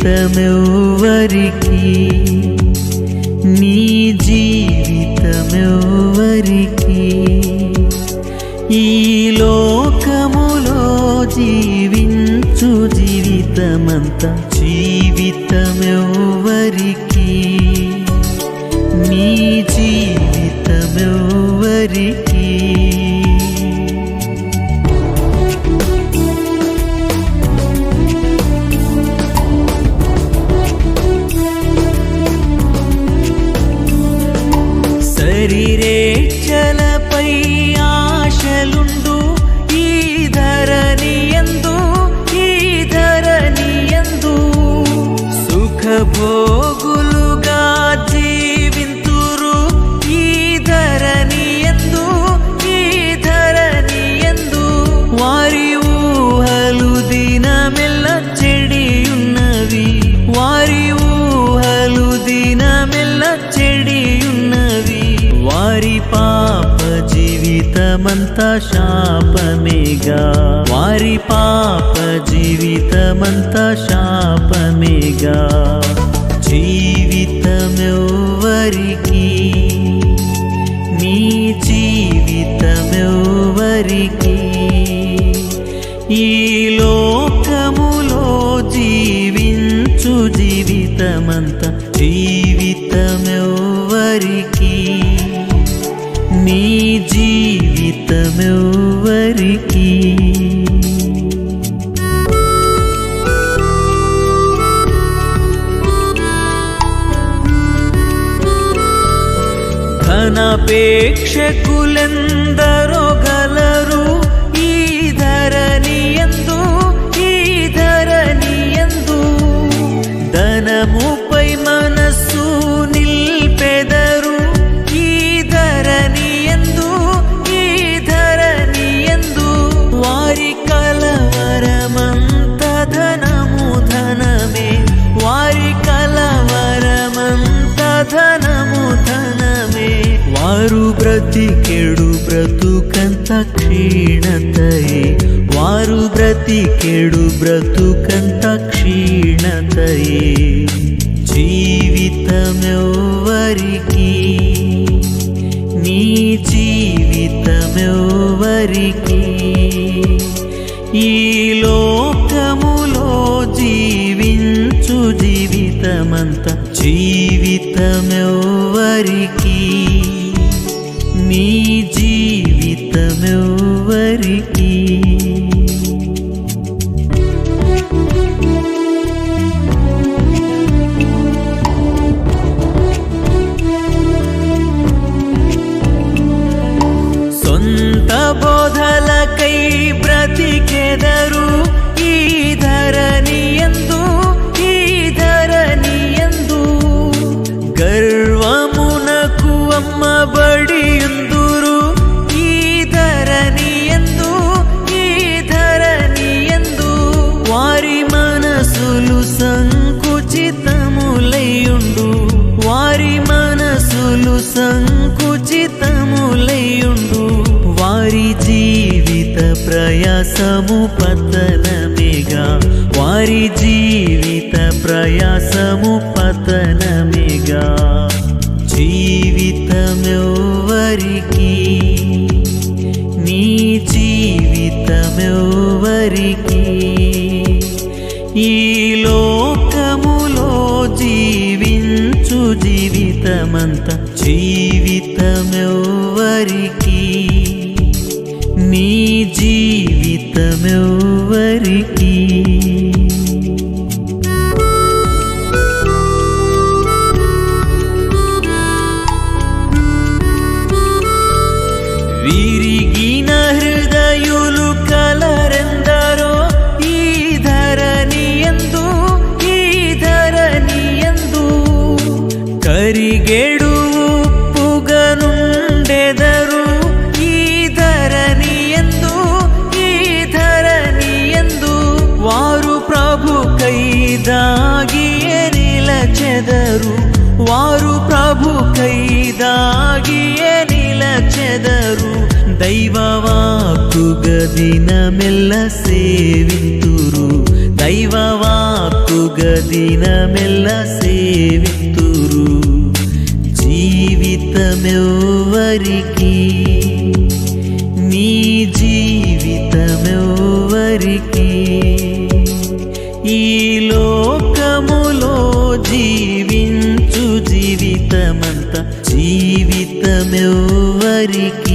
జీవితమెవ్వరికి నీ జీవితమెవ్వరికి ఈ లోకములో జీవించు జీవితమంత జీవితమెవ్వరికి నీ జీవితమెవ్వరికి. శరీరేచ్ఛలపై ఆశలుండు ఈ ధరణి ఎందు ఈ ధరణి ఎందు జీవితమంతా శాపమేగా. వారి పాప జీవితమంత శాపమేగా. జీవితమెవ్వరికి? నీ జీవితమెవ్వరికి? ఈ లోకములో జీవించు జీవితమంతా జీవితమెవ్వరికి? నీ జీవితమెవ్వరికి. ధనపేక్షకులెందరో బ్రతికెడు బ్రతుకంత క్షీణతయే. వారు బ్రతికెడు బ్రతుకంత క్షీణతయే. జీవితమెవ్వరికి నీ జీవితమెవ్వరికి ఈ లోకములో బోధలకై బ్రతికెదరు ఈ ధరణియందు ఈ ధరణియందు గర్వమునకు అమ్మబడియుందురు ఈ ధరణియందు ఈ ధరణియందు వారి మనసులు సంకుచితములయుండు. వారి మనసులు సంకుచిత ప్రయాసము పతనమేగా. వారి జీవిత ప్రయాసము పతనమేగా. జీవితమెవ్వరికి నీ జీవితమెవ్వరికి ఈ లోకములో జీవించు జీవితమంతా జీవితమెవ్వరికి. నీ జీవితమెవ్వరికి కైదాగియే నిలచెదరు వారు ప్రభు కైదాగియే నిలచెదరు దైవవాకు గదినమెల్ల సేవింతురు దైవవాకు సాకుగా దినమెల్ల సేవితురు జీవితమెవ్వరికి జీవితమెవ్వరికి